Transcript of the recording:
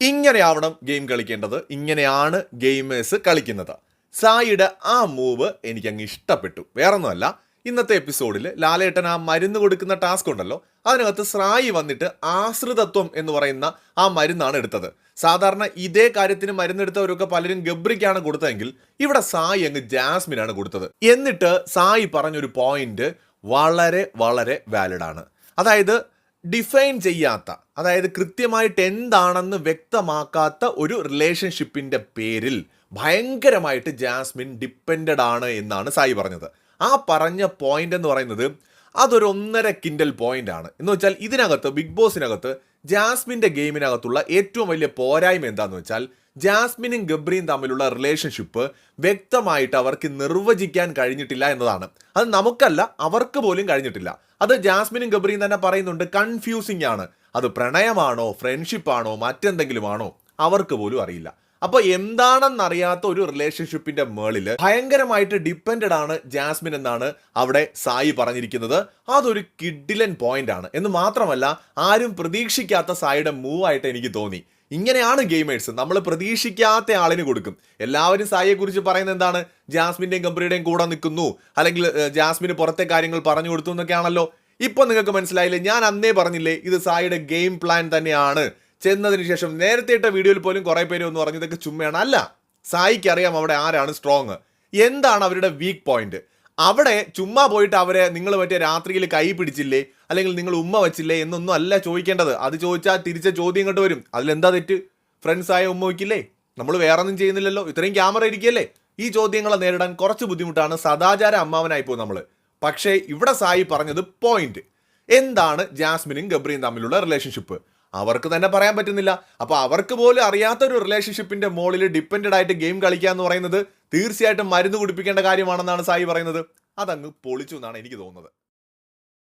ഇങ്ങനെയാവണം game കളിക്കേണ്ടത്. ഇങ്ങനെയാണ് gamers കളിക്കുന്നത്. സായിയുടെ ആ മൂവ് എനിക്ക് അങ്ങ് ഇഷ്ടപ്പെട്ടു. വേറൊന്നുമല്ല ഇന്നത്തെ എപ്പിസോഡിൽ ലാലേട്ടൻ ആ മരുന്ന് കൊടുക്കുന്ന ടാസ്ക് ഉണ്ടല്ലോ അതിനകത്ത് സ്രായി വന്നിട്ട് ആശ്രിതത്വം എന്ന് പറയുന്ന ആ മരുന്നാണ് എടുത്തത്. സാധാരണ ഇതേ കാര്യത്തിന് മരുന്നെടുത്തവരൊക്കെ പലരും ഗബ്രിക്കാണ് കൊടുത്തതെങ്കിൽ ഇവിടെ സായി അങ്ങ് ജാസ്മിനാണ് കൊടുത്തത്. എന്നിട്ട് സായി പറഞ്ഞൊരു പോയിന്റ് വളരെ വളരെ വാലിഡാണ് അതായത് ഡിഫൈൻ ചെയ്യാത്ത അതായത് കൃത്യമായിട്ട് എന്താണെന്ന് വ്യക്തമാക്കാത്ത ഒരു റിലേഷൻഷിപ്പിന്റെ പേരിൽ ഭയങ്കരമായിട്ട് ജാസ്മിൻ ഡിപ്പെൻഡഡ് ആണ് എന്നാണ് സായി പറഞ്ഞത്. ആ പറഞ്ഞ പോയിന്റ് എന്ന് പറയുന്നത് അതൊരു ഒന്നര കിൻഡൽ പോയിന്റ് ആണ്. എന്ന് വെച്ചാൽ ഇതിനകത്ത് ബിഗ് ബോസിനകത്ത് ജാസ്മിന്റെ ഗെയിമിനകത്തുള്ള ഏറ്റവും വലിയ പോരായ്മ എന്താന്ന് വെച്ചാൽ ജാസ്മിനും ഗബ്രിയും തമ്മിലുള്ള റിലേഷൻഷിപ്പ് വ്യക്തമായിട്ട് അവർക്ക് നിർവചിക്കാൻ കഴിഞ്ഞിട്ടില്ല എന്നതാണ്. അത് നമുക്കല്ല അവർക്ക് പോലും കഴിഞ്ഞിട്ടില്ല. അത് ജാസ്മിനും ഗബ്രിയും തന്നെ പറയുന്നുണ്ട് കൺഫ്യൂസിംഗ് ആണ്. അത് പ്രണയമാണോ ഫ്രണ്ട്ഷിപ്പാണോ മറ്റെന്തെങ്കിലുമാണോ? അവർക്ക് പോലും അറിയില്ല. അപ്പൊ എന്താണെന്നറിയാത്ത ഒരു റിലേഷൻഷിപ്പിന്റെ മേളിൽ ഭയങ്കരമായിട്ട് ഡിപ്പെൻഡഡ് ആണ് ജാസ്മിൻ എന്നാണ് അവിടെ സായി പറഞ്ഞിരിക്കുന്നത്. അതൊരു കിഡിലൻ പോയിന്റ് ആണ്. എന്ന് മാത്രമല്ല ആരും പ്രതീക്ഷിക്കാത്ത സായിയുടെ മൂവ് ആയിട്ട് എനിക്ക് തോന്നി. ഇങ്ങനെയാണ് ഗെയിമേഴ്സ് നമ്മൾ പ്രതീക്ഷിക്കാത്ത ആളിന് കൊടുക്കും. എല്ലാവരും സായിയെക്കുറിച്ച് പറയുന്നത് എന്താണ്? ജാസ്മിന്റെയും കമ്പനിയുടെയും കൂടെ നിൽക്കുന്നു. അല്ലെങ്കിൽ ജാസ്മിന് പുറത്തെ കാര്യങ്ങൾ പറഞ്ഞു കൊടുത്തു എന്നൊക്കെയാണല്ലോ. ഇപ്പൊ നിങ്ങൾക്ക് മനസ്സിലായില്ലേ? ഞാൻ അന്നേ പറഞ്ഞില്ലേ ഇത് സായിയുടെ ഗെയിം പ്ലാൻ തന്നെയാണ്. ചെന്നതിന് ശേഷം നേരത്തെ ഇട്ട വീഡിയോയിൽ പോലും കുറെ പേര് ഒന്ന് പറഞ്ഞു ഇതൊക്കെ ചുമ്മയാണ്. അല്ല സായിക്ക് അറിയാം അവിടെ ആരാണ് സ്ട്രോങ് എന്താണ് അവരുടെ വീക്ക് പോയിന്റ് അവിടെ ചുമ്മാ പോയിട്ട് അവരെ നിങ്ങൾ മറ്റേ രാത്രിയിൽ കൈ പിടിച്ചില്ലേ അല്ലെങ്കിൽ നിങ്ങൾ ഉമ്മ വെച്ചില്ലേ എന്നൊന്നും അല്ല ചോദിക്കേണ്ടത്. അത് ചോദിച്ചാൽ തിരിച്ച ചോദ്യം ഇങ്ങോട്ട് വരും. അതിലെന്താ തെറ്റ്? ഫ്രണ്ട്സ് ആയ ഉമ്മ വയ്ക്കില്ലേ? നമ്മൾ വേറെ ഒന്നും ചെയ്യുന്നില്ലല്ലോ. ഇത്രയും ക്യാമറ ഇരിക്കുകയല്ലേ? ഈ ചോദ്യങ്ങളെ നേരിടാൻ കുറച്ച് ബുദ്ധിമുട്ടാണ് സദാചാര അമ്മാവനായി പോകും നമ്മൾ പക്ഷേ ഇവിടെ സായി പറഞ്ഞത് പോയിന്റ് എന്താണ് ജാസ്മിനും ഗബ്രിയും തമ്മിലുള്ള റിലേഷൻഷിപ്പ് അവർക്ക് തന്നെ പറയാൻ പറ്റുന്നില്ല. അപ്പൊ അവർക്ക് പോലും അറിയാത്ത ഒരു റിലേഷൻഷിപ്പിന്റെ മോളിൽ ഡിപ്പെൻഡഡ് ആയിട്ട് ഗെയിം കളിക്കുക എന്ന് പറയുന്നത് തീർച്ചയായിട്ടും മരുന്ന് കുടിപ്പിക്കേണ്ട കാര്യമാണെന്നാണ് സായി പറയുന്നത്. അതങ്ങ് പൊളിച്ചു എന്നാണ് എനിക്ക് തോന്നുന്നത്.